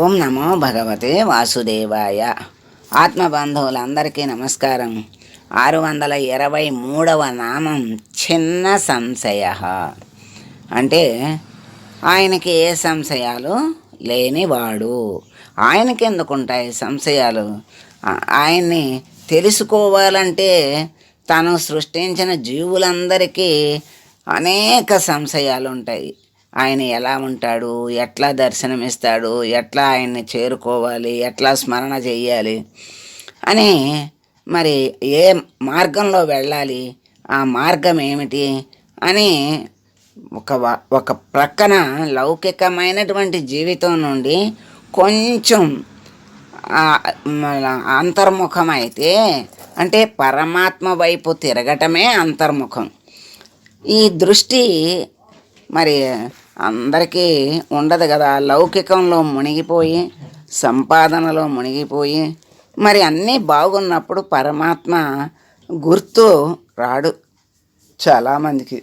ఓం నమో భగవతే వాసుదేవాయ. ఆత్మబంధువులందరికీ నమస్కారం. ఆరు వందల ఇరవై మూడవ నామం చిన్న సంశయ. అంటే ఆయనకి ఏ సంశయాలు లేనివాడు. ఆయనకి ఎందుకుంటాయి సంశయాలు ఆయన్ని తెలుసుకోవాలంటే తను సృష్టించిన జీవులందరికీ అనేక సంశయాలు ఉంటాయి ఆయన ఎలా ఉంటాడు? ఎట్లా దర్శనమిస్తాడు? ఎట్లా ఆయన్ని చేరుకోవాలి? ఎట్లా స్మరణ చెయ్యాలి? అని మరి ఏ మార్గంలో వెళ్ళాలి? ఆ మార్గం ఏమిటి అని ఒక వ- ఒక ప్రక్కన లౌకికమైనటువంటి జీవితం నుండి కొంచెం అంతర్ముఖం అయితే అంటే పరమాత్మ వైపు తిరగటమే అంతర్ముఖం. ఈ దృష్టి మరి అందరికీ ఉండదు కదా. లౌకికంలో మునిగిపోయి సంపాదనలో మునిగిపోయి మరి అన్నీ బాగున్నప్పుడు పరమాత్మ గుర్తు రాడు చాలామందికి.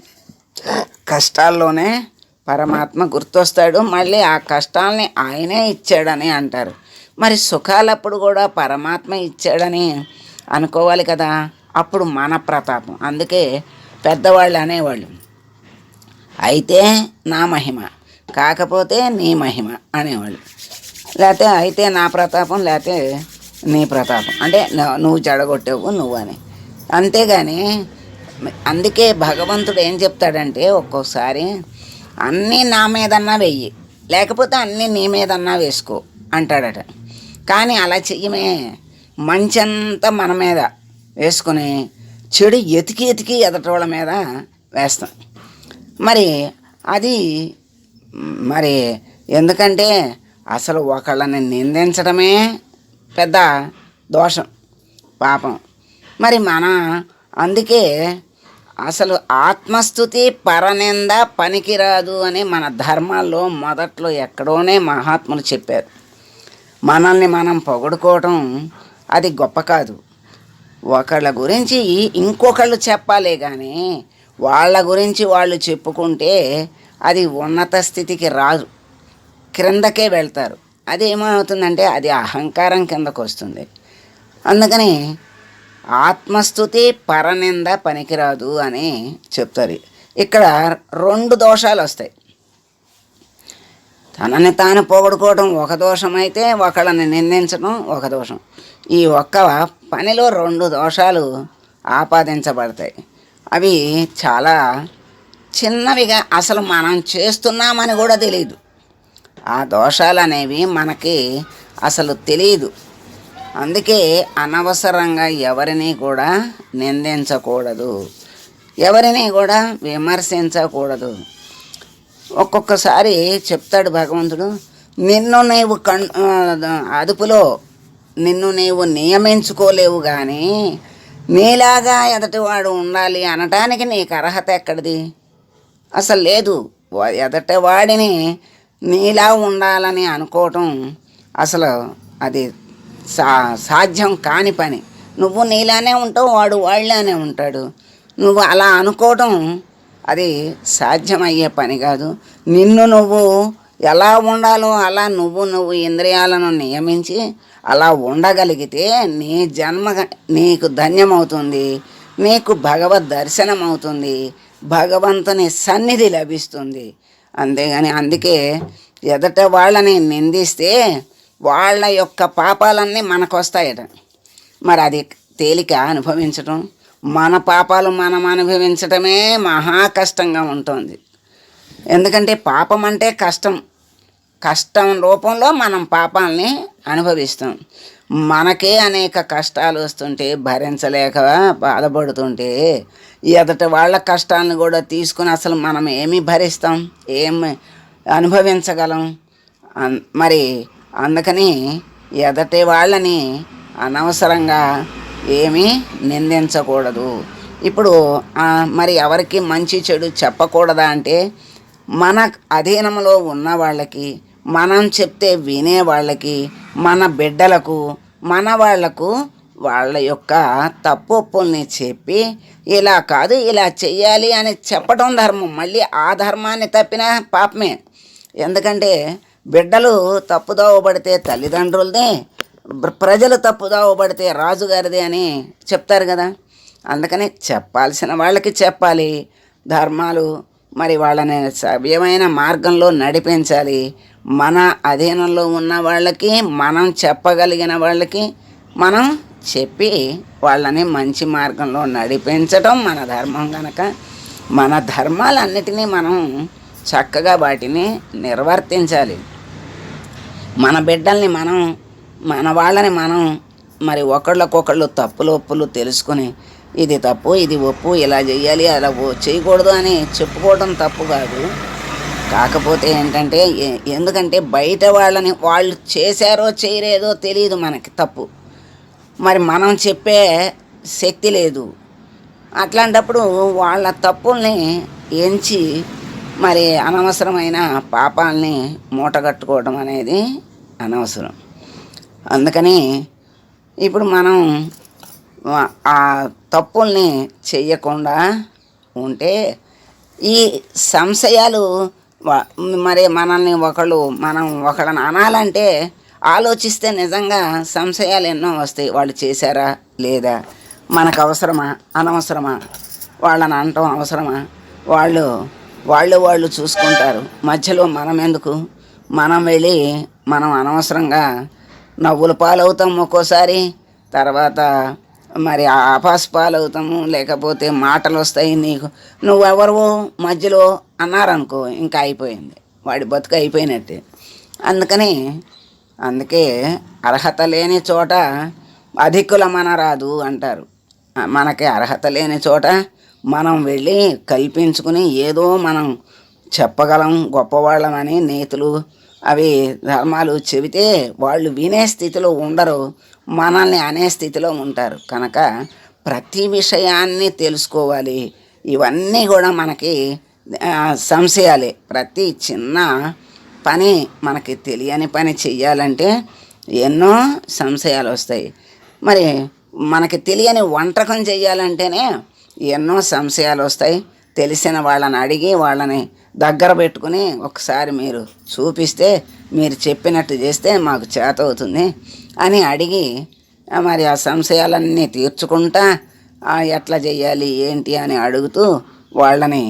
కష్టాల్లోనే పరమాత్మ గుర్తొస్తాడు. మళ్ళీ ఆ కష్టాల్ని ఆయనే ఇచ్చాడని అంటారు. మరి సుఖాలప్పుడు కూడా పరమాత్మ ఇచ్చాడని అనుకోవాలి కదా. అప్పుడు మన ప్రతాపం. అందుకే పెద్దవాళ్ళు అనేవాళ్ళు అయితే నా మహిమ. కాకపోతే నీ మహిమ అనేవాళ్ళు. లేకపోతే అయితే నా ప్రతాపం లేకపోతే నీ ప్రతాపం. అంటే నువ్వు చెడగొట్టేవు నువ్వు అని. అంతేగాని అందుకే భగవంతుడు ఏం చెప్తాడంటే ఒక్కోసారి అన్నీ నా మీదన్నా వెయ్యి. లేకపోతే అన్నీ నీ మీదన్నా వేసుకో అంటాడట. కానీ అలా చెయ్యమే. మంచంతా మన మీద వేసుకుని చెడు ఎతికి ఎతికి ఎదటోళ్ళ మీద వేస్తాం. మరి అది మరి ఎందుకంటే అసలు ఒకళ్ళని నిందించడమే పెద్ద దోషం పాపం. మరి మన అందుకే అసలు ఆత్మస్థుతి పరనింద పనికిరాదు అని మన ధర్మాల్లో మొదట్లో ఎక్కడోనే మహాత్ములు చెప్పారు. మనల్ని మనం పొగడుకోవటం అది గొప్ప కాదు. ఒకళ్ళ గురించి ఇంకొకళ్ళు చెప్పాలే కానీ వాళ్ళ గురించి వాళ్ళు చెప్పుకుంటే అది ఉన్నత స్థితికి రాదు. క్రిందకే వెళ్తారు. అది ఏమవుతుందంటే అది అహంకారం కిందకు వస్తుంది. అందుకని ఆత్మస్థుతి పరనింద పనికిరాదు అని చెప్తారు. ఇక్కడ రెండు దోషాలు వస్తాయి. తనని తాను పొగడుకోవడం ఒక దోషం అయితే ఒకళ్ళని నిందించడం ఒక దోషం. ఈ ఒక్క పనిలో రెండు దోషాలు ఆపాదించబడతాయి. అవి చాలా చిన్నవిగా అసలు మనం చేస్తున్నామని కూడా తెలియదు ఆ దోషాలు అనేవి మనకి అసలు తెలియదు అందుకే అనవసరంగా ఎవరిని కూడా నిందించకూడదు. ఎవరిని కూడా విమర్శించకూడదు. ఒక్కొక్కసారి చెప్తాడు భగవంతుడు నిన్ను నీవు కన్ అదుపులో నిన్ను నీవు నియమించుకోలేవు కానీ నీలాగా ఎదటివాడు ఉండాలి అనటానికి నీకు అర్హత ఎక్కడిది? అసలు లేదు. ఎదటివాడిని నీలా ఉండాలని అనుకోవటం అసలు అది సా సాధ్యం కాని పని. నువ్వు నీలానే ఉంటావు వాడు వాళ్ళనే ఉంటాడు. నువ్వు అలా అనుకోవటం అది సాధ్యమయ్యే పని కాదు. నిన్ను నువ్వు ఎలా ఉండాలో అలా నువ్వు నువ్వు ఇంద్రియాలను నియమించి అలా ఉండగలిగితే నీ జన్మ నీకు ధన్యమవుతుంది. నీకు భగవద్ దర్శనం అవుతుంది భగవంతుని సన్నిధి లభిస్తుంది. అంతేగాని అందుకే ఎదట వాళ్ళని నిందిస్తే వాళ్ళ యొక్క పాపాలన్నీ మనకు వస్తాయట మరి అది తేలిక అనుభవించటం మన పాపాలు మనం అనుభవించటమే మహా కష్టంగా ఉంటుంది. ఎందుకంటే పాపం అంటే కష్టం. కష్టం రూపంలో మనం పాపాలని అనుభవిస్తాం. మనకే అనేక కష్టాలు వస్తుంటే భరించలేక బాధపడుతుంటే ఎదట వాళ్ళ కష్టాలను కూడా తీసుకుని అసలు మనం ఏమి భరిస్తాం? ఏమి అనుభవించగలం? అన్- మరి అందుకని ఎదటి వాళ్ళని అనవసరంగా ఏమీ నిందించకూడదు. ఇప్పుడు మరి ఎవరికి మంచి చెడు చెప్పకూడదా అంటే మన అధీనంలో ఉన్న వాళ్ళకి మనం చెప్తే వినే వాళ్ళకి మన బిడ్డలకు మన వాళ్ళకు వాళ్ళ యొక్క తప్పు ఒప్పుల్ని చెప్పి ఇలా కాదు ఇలా చెయ్యాలి అని చెప్పడం ధర్మం. మళ్ళీ ఆ ధర్మాన్ని తప్పిన పాపమే. ఎందుకంటే బిడ్డలు తప్పుదోవ పడితే తల్లిదండ్రులదే ప్రజలు తప్పుదోవ పడితే రాజుగారిదే అని చెప్తారు కదా. అందుకని చెప్పాల్సిన వాళ్ళకి చెప్పాలి. ధర్మాలు మరి వాళ్ళని సవ్యమైన మార్గంలో నడిపించాలి. మన అధీనంలో ఉన్న వాళ్ళకి మనం చెప్పగలిగిన వాళ్ళకి మనం చెప్పి వాళ్ళని మంచి మార్గంలో నడిపించటం మన ధర్మం కనుక మన ధర్మాలన్నిటినీ మనం చక్కగా వాటిని నిర్వర్తించాలి. మన బిడ్డల్ని మనం మన వాళ్ళని మనం మరి ఒకళ్ళకొకళ్ళు తప్పులు ఒప్పులు తెలుసుకొని ఇది తప్పు ఇది ఒప్పు ఇలా చేయాలి అలా చేయకూడదు అని చెప్పుకోవడం తప్పు కాదు. కాకపోతే ఏంటంటే ఎందుకంటే బయట వాళ్ళని వాళ్ళు చేశారో చేయలేదో తెలియదు మనకి తప్పు. మరి మనం చెప్పే శక్తి లేదు. అట్లాంటప్పుడు వాళ్ళ తప్పుల్ని ఎంచి మరి అనవసరమైన పాపాలని మూటగట్టుకోవడం అనేది అనవసరం. అందుకని ఇప్పుడు మనం ఆ- తప్పుల్ని చెయ్యకుండా ఉంటే ఈ సంశయాలు మరి మనల్ని ఒకళ్ళు మనం ఒకళ్ళని అనాలంటే ఆలోచిస్తే నిజంగా సంశయాలు ఎన్నో వస్తాయి. వాళ్ళు చేశారా లేదా? మనకు అవసరమా? అనవసరమా? వాళ్ళని అనటం అవసరమా? వాళ్ళు వాళ్ళు వాళ్ళు చూసుకుంటారు. మధ్యలో మనం ఎందుకు? మనం వెళ్ళి మనం అనవసరంగా నవ్వుల పాలవుతాం ఒక్కోసారి. తర్వాత మరి ఆపాస్ పాలవుతాము. లేకపోతే మాటలు వస్తాయి నీకు. నువ్వెవరు మధ్యలో అన్నారనుకో ఇంకా అయిపోయింది. వాడి బతుకు అయిపోయినట్టే. అందుకని అందుకే అర్హత లేని చోట అధికుల మన రాదు అంటారు. మనకి అర్హత లేని చోట మనం వెళ్ళి కల్పించుకుని ఏదో మనం చెప్పగలం గొప్పవాళ్ళమని నేతులు అవి ధర్మాలు చెబితే వాళ్ళు వినే స్థితిలో ఉండరు మనల్ని అనే స్థితిలో ఉంటారు. కనుక ప్రతి విషయాన్ని తెలుసుకోవాలి. ఇవన్నీ కూడా మనకి సంశయాలే. ప్రతి చిన్న పని మనకి తెలియని పని చెయ్యాలంటే ఎన్నో సంశయాలు వస్తాయి. మరి మనకి తెలియని వంటకం చెయ్యాలంటేనే ఎన్నో సంశయాలు వస్తాయి. తెలిసిన వాళ్ళని అడిగి వాళ్ళని దగ్గర పెట్టుకుని ఒకసారి మీరు చూపిస్తే మీరు చెప్పినట్టు చేస్తే మాకు చేత అవుతుంది అని అడిగి మరి ఆ సంశయాలన్నీ తీర్చుకుంటా ఎట్లా చేయాలి ఏంటి అని అడుగుతూ వాళ్ళని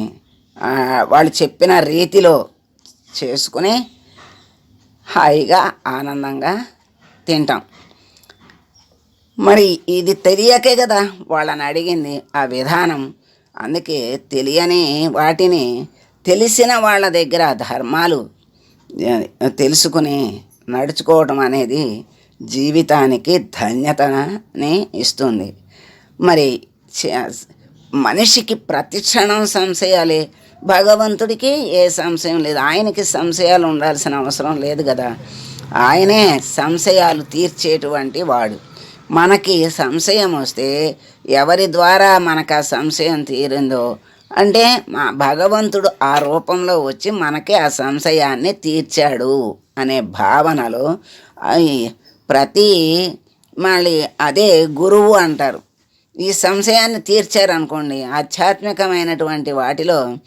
వాళ్ళు చెప్పిన రీతిలో చేసుకుని హాయిగా ఆనందంగా తింటాం. మరి ఇది తెలియకే కదా వాళ్ళని అడిగింది ఆ విధానం. అందుకే తెలియని వాటిని తెలిసిన వాళ్ళ దగ్గర ధర్మాలు తెలుసుకుని నడుచుకోవటం అనేది జీవితానికి ధన్యతని ఇస్తుంది. మరి మనిషికి ప్రతి క్షణం సంశయాలే భగవంతుడికి ఏ సంశయం లేదు. ఆయనకి సంశయాలు ఉండాల్సిన అవసరం లేదు కదా. ఆయనే సంశయాలు తీర్చేటువంటి వాడు. మనకి సంశయం వస్తే ఎవరి ద్వారా మనకు ఆ సంశయం తీరిందో అంటే మా భగవంతుడు ఆ రూపంలో వచ్చి మనకి ఆ సంశయాన్ని తీర్చాడు అనే భావనలో ప్రతి మళ్ళీ అదే గురువు అంటారు. ఈ సంశయాన్ని తీర్చారనుకోండి ఆధ్యాత్మికమైనటువంటి వాటిలో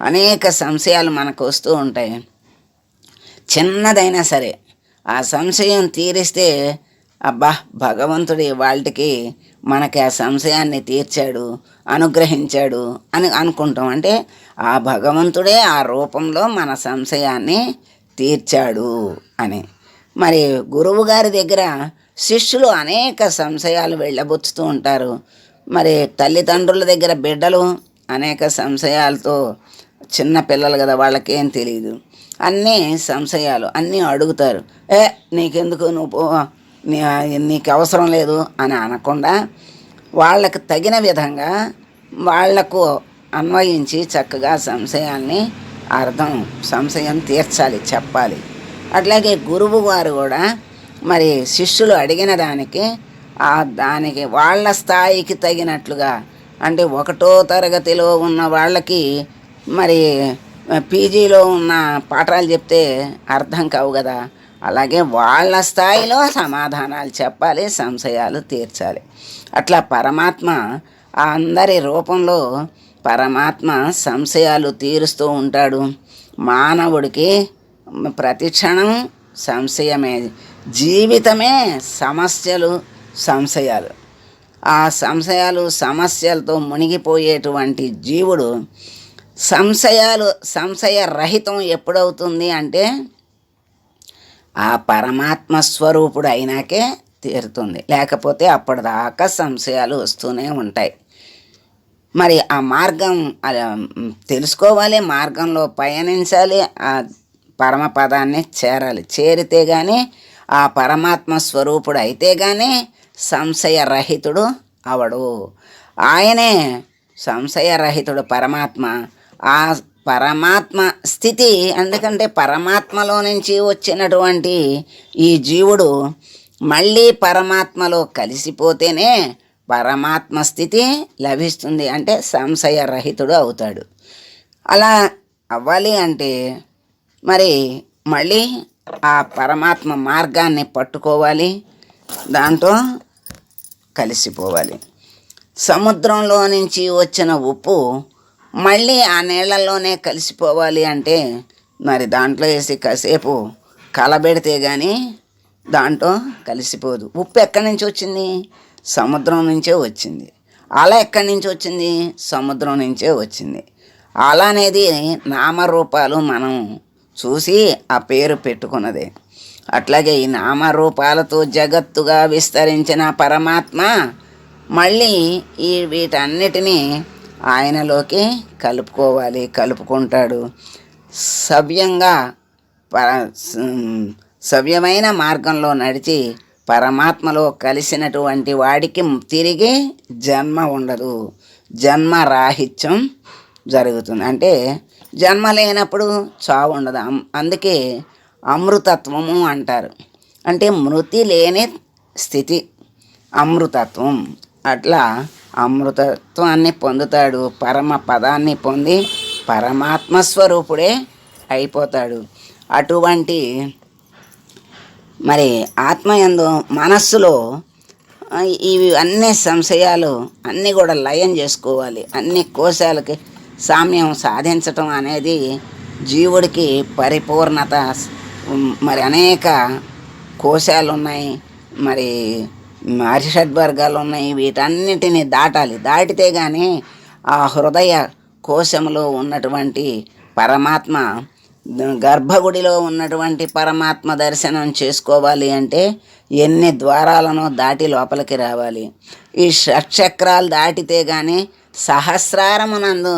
అనేక సంశయాలు మనకు వస్తూ ఉంటాయి. చిన్నదైనా సరే ఆ సంశయం తీరిస్తే అబ్బా భగవంతుడి వాళ్ళకి మనకి ఆ సంశయాన్ని తీర్చాడు అనుగ్రహించాడు అని అనుకుంటాం. అంటే ఆ భగవంతుడే ఆ రూపంలో మన సంశయాన్ని తీర్చాడు అని. మరి గురువు గారి దగ్గర శిష్యులు అనేక సంశయాలు వెళ్ళబుచ్చుతూ ఉంటారు. మరి తల్లిదండ్రుల దగ్గర బిడ్డలు అనేక సంశయాలతో చిన్న పిల్లలు కదా వాళ్ళకేం తెలియదు అన్నీ సంశయాలు అన్నీ అడుగుతారు. ఏ నీకెందుకు నువ్వు పో నీ నీకు అవసరం లేదు అని అనకుండా వాళ్ళకు తగిన విధంగా వాళ్ళకు అన్వయించి చక్కగా సంశయాన్ని అర్థం సంశయం తీర్చాలి చెప్పాలి. అట్లాగే గురువు వారు కూడా మరి శిష్యులు అడిగిన దానికి దానికి వాళ్ళ స్థాయికి తగినట్లుగా అంటే ఒకటో తరగతిలో ఉన్న వాళ్ళకి మరి పీజీలో ఉన్న పాఠాలు చెప్తే అర్థం కావు కదా. అలాగే వాళ్ళ స్థాయిలో సమాధానాలు చెప్పాలి సంశయాలు తీర్చాలి. అట్లా పరమాత్మ అందరి రూపంలో పరమాత్మ సంశయాలు తీరుస్తూ ఉంటాడు. మానవుడికి ప్రతిక్షణం సంశయమే జీవితమే సమస్యలు సంశయాలు. ఆ సంశయాలు సమస్యలతో మునిగిపోయేటువంటి జీవుడు సంశయాలు సంశయ రహితం ఎప్పుడవుతుంది అంటే ఆ పరమాత్మ స్వరూపుడు అయినాకే తీరుతుంది. లేకపోతే అప్పటిదాకా సంశయాలు వస్తూనే ఉంటాయి. మరి ఆ మార్గం అలా, తెలుసుకోవాలి మార్గంలో పయనించాలి ఆ పరమపదాన్ని చేరాలి. చేరితే కానీ ఆ పరమాత్మ స్వరూపుడు అయితే కానీ సంశయరహితుడు అవడు. ఆయనే సంశయరహితుడు పరమాత్మ. ఆ పరమాత్మ స్థితి ఎందుకంటే పరమాత్మలో నుంచి వచ్చినటువంటి ఈ జీవుడు మళ్ళీ పరమాత్మలో కలిసిపోతేనే పరమాత్మ స్థితి లభిస్తుంది అంటే సంశయరహితుడు అవుతాడు. అలా అవ్వాలి అంటే మరి మళ్ళీ ఆ పరమాత్మ మార్గాన్ని పట్టుకోవాలి దాంతో కలిసిపోవాలి. సముద్రంలో నుంచి వచ్చిన ఉప్పు మళ్ళీ ఆ నీళ్ళల్లోనే కలిసిపోవాలి అంటే మరి దాంట్లో వేసి కాసేపు కలబెడితే కానీ దాంట్లో కలిసిపోదు. ఉప్పు ఎక్కడి నుంచి వచ్చింది? సముద్రం నుంచే వచ్చింది. అల ఎక్కడి నుంచి వచ్చింది? సముద్రం నుంచే వచ్చింది. అల అనేది నామరూపాలు మనం చూసి ఆ పేరు పెట్టుకున్నదే. అట్లాగే ఈ నామరూపాలతో జగత్తుగా విస్తరించిన పరమాత్మ మళ్ళీ ఈ వీటన్నిటినీ ఆయనలోకి కలుపుకోవాలి కలుపుకుంటాడు. సవ్యంగా ప సవ్యమైన మార్గంలో నడిచి పరమాత్మలో కలిసినటువంటి వాడికి తిరిగి జన్మ ఉండదు. జన్మ రాహిత్యం జరుగుతుంది. అంటే జన్మ లేనప్పుడు చావు ఉండదు అం- అందుకే అమృతత్వము అంటారు. అంటే మృతి లేని స్థితి. అమృతత్వం. అట్లా అమృతత్వాన్ని పొందుతాడు. పరమ పదాన్ని పొంది పరమాత్మ స్వరూపుడే అయిపోతాడు. అటువంటి మరి ఆత్మయందు మనస్సులో ఇవి అన్ని సంశయాలు అన్నీ కూడా లయం చేసుకోవాలి. అన్ని కోశాలకి సామ్యం సాధించటం అనేది జీవుడికి పరిపూర్ణత. మరి అనేక కోశాలు ఉన్నాయి మరి అరిషడ్వర్గాలు ఉన్నాయి వీటన్నిటిని దాటాలి. దాటితే కానీ ఆ హృదయ కోశంలో ఉన్నటువంటి పరమాత్మ గర్భగుడిలో ఉన్నటువంటి పరమాత్మ దర్శనం చేసుకోవాలి అంటే ఎన్ని ద్వారాలను దాటి లోపలికి రావాలి. ఈ షట్చక్రాలు దాటితే కానీ సహస్రారమునందు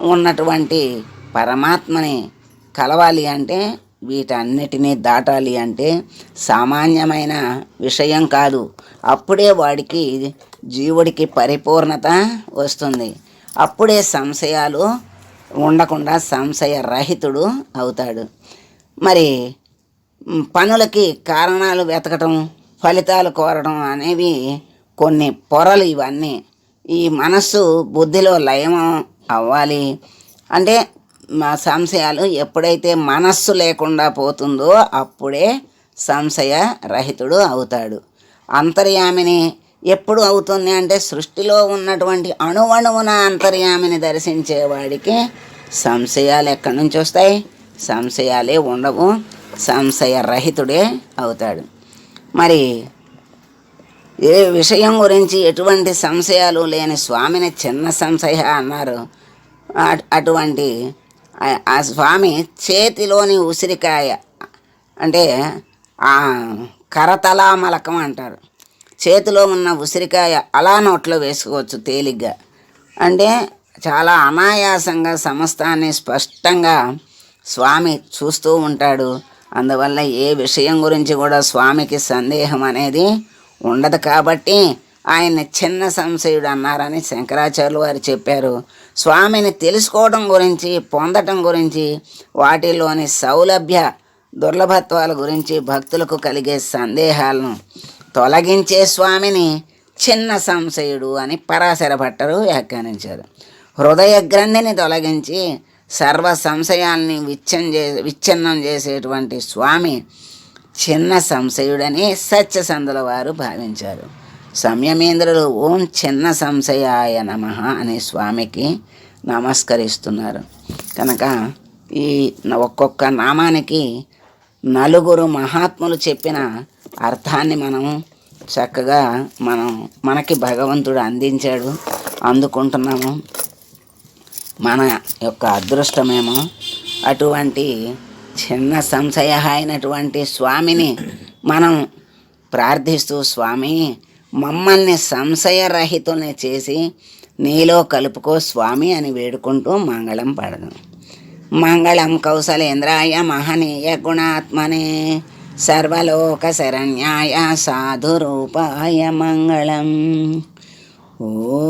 ఉన్నటువంటి పరమాత్మని కలవాలి అంటే వీటన్నిటినీ దాటాలి అంటే సామాన్యమైన విషయం కాదు. అప్పుడే వాడికి జీవుడికి పరిపూర్ణత వస్తుంది. అప్పుడే సంశయాలు ఉండకుండా సంశయ రహితుడు అవుతాడు. మరి పనులకి కారణాలు వెతకటం ఫలితాలు కోరడం అనేవి కొన్ని పొరలు ఇవన్నీ. ఈ మనస్సు బుద్ధిలో లయం అవ్వాలి. అంటే మా సంశయాలు ఎప్పుడైతే మనస్సు లేకుండా పోతుందో అప్పుడే సంశయ రహితుడు అవుతాడు. అంతర్యామిని ఎప్పుడు అవుతుంది అంటే సృష్టిలో ఉన్నటువంటి అణువణువున అంతర్యామిని దర్శించేవాడికి సంశయాలు ఎక్కడి నుంచి వస్తాయి? సంశయాలే ఉండవు. సంశయ రహితుడే అవుతాడు. మరి ఏ విషయం గురించి ఎటువంటి సంశయాలు లేని స్వామిని చిన్న సంశయ అన్నారు? అటువంటి ఆ- స్వామి చేతిలోని ఉసిరికాయ అంటే ఆ కరతలామలకం అంటారు. చేతిలో ఉన్న ఉసిరికాయ అలా నోట్లో వేసుకోవచ్చు తేలిగ్గా. అంటే చాలా అనాయాసంగా సమస్తాన్ని స్పష్టంగా స్వామి చూస్తూ ఉంటాడు. అందువల్ల ఏ విషయం గురించి కూడా స్వామికి సందేహం అనేది ఉండదు కాబట్టి ఆయన చిన్న సంశయుడు అన్నారని శంకరాచార్యులు వారు చెప్పారు. స్వామిని తెలుసుకోవడం గురించి పొందటం గురించి వాటిలోని సౌలభ్య దుర్లభత్వాల గురించి భక్తులకు కలిగే సందేహాలను తొలగించే స్వామిని చిన్న సంశయుడు అని పరాశర భట్టరు వ్యాఖ్యానించారు. హృదయ గ్రంథిని తొలగించి సర్వ సంశయాల్ని విచ్ఛం చే విచ్ఛిన్నం చేసేటువంటి స్వామి చిన్న సంశయుడని సత్యసంధుల వారు భావించారు. సంయమేంద్రులు ఓం చిన్న సంశయాయ నమ అనే స్వామికి నమస్కరిస్తున్నారు. కనుక ఈ ఒక్కొక్క నామానికి నలుగురు మహాత్ములు చెప్పిన అర్థాన్ని మనం చక్కగా మనం మనకి భగవంతుడు అందించాడు అందుకుంటున్నాము. మన యొక్క అదృష్టమేమో అటువంటి చిన్న సంశయ అయినటువంటి స్వామిని మనం ప్రార్థిస్తూ స్వామి మమ్మల్ని సంశయరహితుల్ని చేసి నీలో కలుపుకో స్వామి అని వేడుకుంటూ మంగళం పడదు. మంగళం కౌశలేంద్రాయ మహనీయ గుణాత్మనే సర్వలోక శరణ్యాయ సాధురూపాయ మంగళం. ఓ.